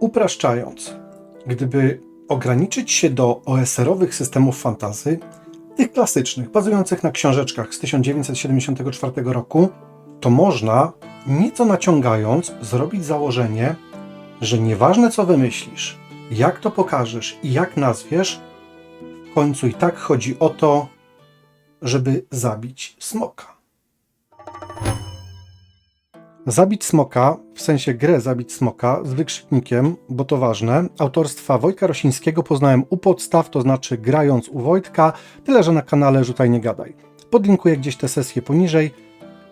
Upraszczając, gdyby ograniczyć się do OSR-owych systemów fantazy, tych klasycznych, bazujących na książeczkach z 1974 roku, to można, nieco naciągając, zrobić założenie, że nieważne co wymyślisz, jak to pokażesz i jak nazwiesz, w końcu i tak chodzi o to, żeby zabić smoka. Zabić smoka, w sensie grę Zabić smoka z wykrzyknikiem, bo to ważne, autorstwa Wojtka Rosińskiego poznałem u podstaw, to znaczy grając u Wojtka, tyle że na kanale Rzutaj Nie Gadaj. Podlinkuję gdzieś te sesje poniżej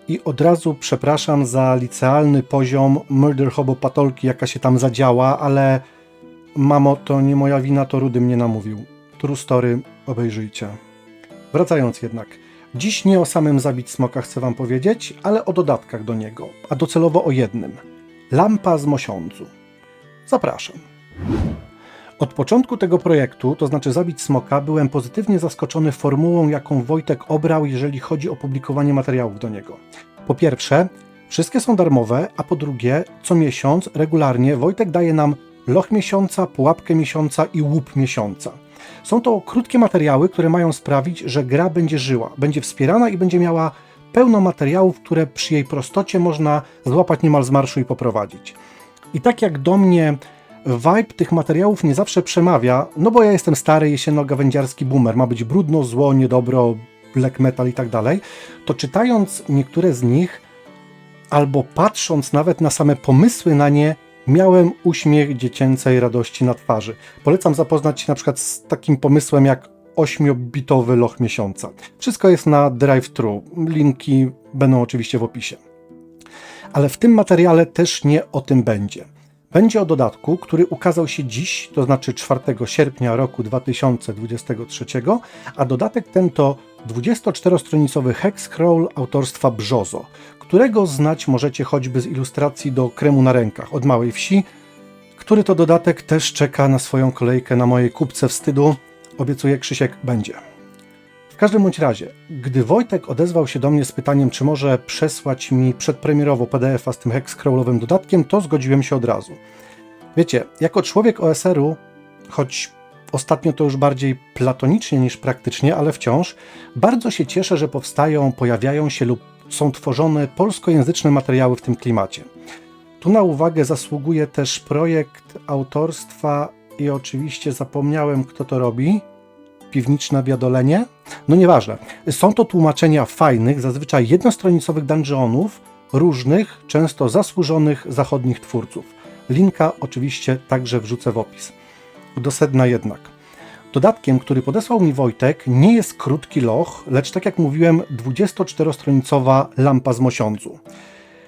i od razu przepraszam za licealny poziom Murder Hobo Patolki, jaka się tam zadziała, ale mamo, to nie moja wina, to Rudy mnie namówił. True story, obejrzyjcie. Wracając jednak – Dziś nie o samym zabić smoka chcę Wam powiedzieć, ale o dodatkach do niego, a docelowo o jednym. Lampa z mosiądzu. Zapraszam. Od początku tego projektu, to znaczy Zabić Smoka, byłem pozytywnie zaskoczony formułą, jaką Wojtek obrał, jeżeli chodzi o publikowanie materiałów do niego. Po pierwsze, wszystkie są darmowe, a po drugie, co miesiąc, regularnie Wojtek daje nam loch miesiąca, pułapkę miesiąca i łup miesiąca. Są to krótkie materiały, które mają sprawić, że gra będzie żyła, będzie wspierana i będzie miała pełno materiałów, które przy jej prostocie można złapać niemal z marszu i poprowadzić. I tak jak do mnie vibe tych materiałów nie zawsze przemawia, no bo ja jestem stary jesienno-gawędziarski boomer, ma być brudno, zło, niedobro, black metal i tak dalej, to czytając niektóre z nich, albo patrząc nawet na same pomysły na nie, miałem uśmiech dziecięcej radości na twarzy. Polecam zapoznać się na przykład z takim pomysłem jak ośmiobitowy loch miesiąca. Wszystko jest na drive-thru. Linki będą oczywiście w opisie. Ale w tym materiale też nie o tym będzie. Będzie o dodatku, który ukazał się dziś, to znaczy 4 sierpnia roku 2023, a dodatek ten to 24-stronicowy hex-scroll autorstwa Brzozo, którego znać możecie choćby z ilustracji do kremu na rękach od małej wsi, który to dodatek też czeka na swoją kolejkę na mojej kupce wstydu. Obiecuję, Krzysiek będzie. W każdym bądź razie, gdy Wojtek odezwał się do mnie z pytaniem, czy może przesłać mi przedpremierowo PDF-a z tym hex-scrollowym dodatkiem, to zgodziłem się od razu. Wiecie, jako człowiek OSR-u, choć ostatnio to już bardziej platonicznie niż praktycznie, ale wciąż, bardzo się cieszę, że powstają, pojawiają się lub są tworzone polskojęzyczne materiały w tym klimacie. Tu na uwagę zasługuje też projekt autorstwa i oczywiście zapomniałem, kto to robi. Piwniczne wiadolenie? No nieważne. Są to tłumaczenia fajnych, zazwyczaj jednostronicowych dungeonów, różnych, często zasłużonych zachodnich twórców. Linka oczywiście także wrzucę w opis. Do sedna jednak. Dodatkiem, który podesłał mi Wojtek, nie jest krótki loch, lecz tak jak mówiłem, 24-stronicowa lampa z mosiądzu.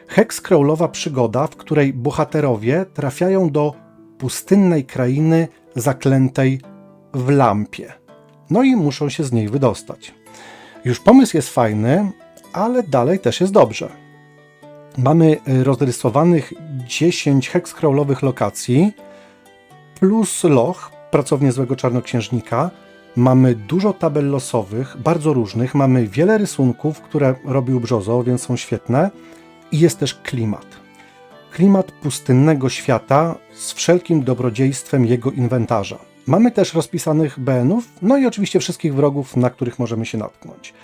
Hexcrawlowa przygoda, w której bohaterowie trafiają do pustynnej krainy zaklętej w lampie. No i muszą się z niej wydostać. Już pomysł jest fajny, ale dalej też jest dobrze. Mamy rozrysowanych 10 hexcrawlowych lokacji plus loch, pracownię złego czarnoksiężnika. Mamy dużo tabel losowych, bardzo różnych. Mamy wiele rysunków, które robił Brzozo, więc są świetne. I jest też klimat. Klimat pustynnego świata z wszelkim dobrodziejstwem jego inwentarza. Mamy też rozpisanych BN-ów, no i oczywiście wszystkich wrogów, na których możemy się natknąć.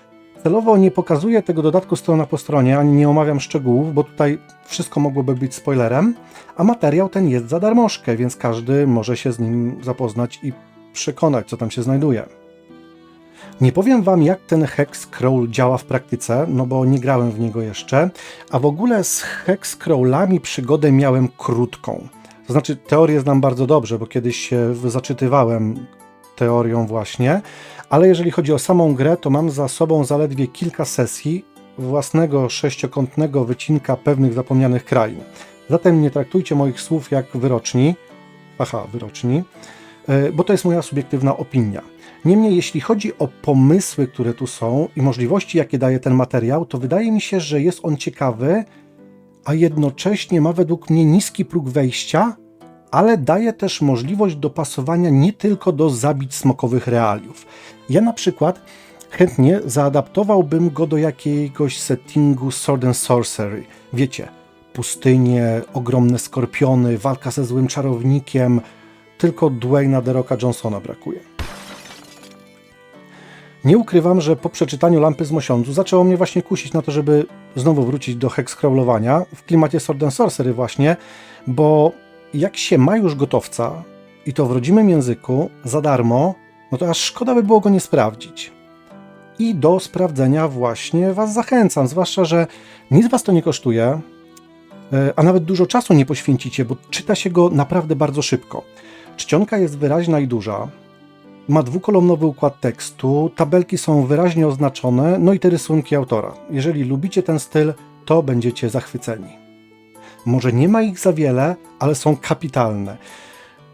Celowo nie pokazuję tego dodatku strona po stronie, ani nie omawiam szczegółów, bo tutaj wszystko mogłoby być spoilerem, a materiał ten jest za darmożkę, więc każdy może się z nim zapoznać i przekonać, co tam się znajduje. Nie powiem Wam, jak ten hex scroll działa w praktyce, no bo nie grałem w niego jeszcze, a w ogóle z hex scrollami przygodę miałem krótką. To znaczy, teorię znam bardzo dobrze, bo kiedyś się zaczytywałem teorią właśnie, ale jeżeli chodzi o samą grę, to mam za sobą zaledwie kilka sesji własnego sześciokątnego wycinka pewnych zapomnianych krain. Zatem nie traktujcie moich słów jak wyroczni, aha, wyroczni, e, bo to jest moja subiektywna opinia. Niemniej, jeśli chodzi o pomysły, które tu są i możliwości, jakie daje ten materiał, to wydaje mi się, że jest on ciekawy, a jednocześnie ma według mnie niski próg wejścia, ale daje też możliwość dopasowania nie tylko do zabić smokowych realiów. Ja na przykład chętnie zaadaptowałbym go do jakiegoś settingu Sword and Sorcery. Wiecie, pustynie, ogromne skorpiony, walka ze złym czarownikiem. Tylko Dwayna The Rocka Johnsona brakuje. Nie ukrywam, że po przeczytaniu Lampy z Mosiądzu zaczęło mnie właśnie kusić na to, żeby znowu wrócić do hexcrawlowania w klimacie Sword and Sorcery właśnie, bo jak się ma już gotowca i to w rodzimym języku za darmo, no to aż szkoda by było go nie sprawdzić. I do sprawdzenia właśnie Was zachęcam, zwłaszcza, że nic Was to nie kosztuje, e, a nawet dużo czasu nie poświęcicie, bo czyta się go naprawdę bardzo szybko. Czcionka jest wyraźna i duża, ma dwukolumnowy układ tekstu, tabelki są wyraźnie oznaczone, no i te rysunki autora. Jeżeli lubicie ten styl, to będziecie zachwyceni. Może nie ma ich za wiele, ale są kapitalne.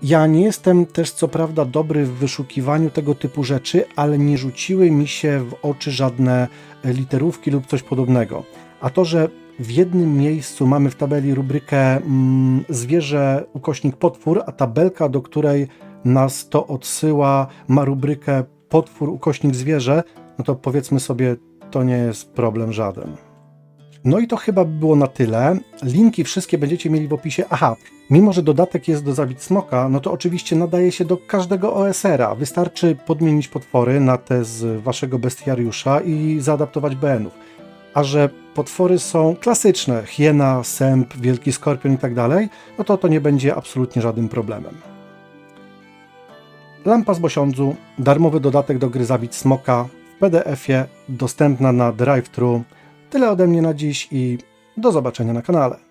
Ja nie jestem też co prawda dobry w wyszukiwaniu tego typu rzeczy, ale nie rzuciły mi się w oczy żadne literówki lub coś podobnego. A to, że w jednym miejscu mamy w tabeli rubrykę mm, zwierzę ukośnik potwór, a tabelka, do której nas to odsyła, ma rubrykę potwór ukośnik zwierzę, no to powiedzmy sobie, to nie jest problem żaden. No i to chyba by było na tyle. Linki wszystkie będziecie mieli w opisie. Aha, mimo że dodatek jest do Zawid Smoka, no to oczywiście nadaje się do każdego OSR-a. Wystarczy podmienić potwory na te z waszego bestiariusza i zaadaptować BN-ów. A że potwory są klasyczne, hiena, sęp, wielki skorpion i tak dalej, no to to nie będzie absolutnie żadnym problemem. Lampa z Bosiądzu, darmowy dodatek do gry Zawid Smoka w PDF-ie, dostępna na drive-thru. Tyle ode mnie na dziś i do zobaczenia na kanale.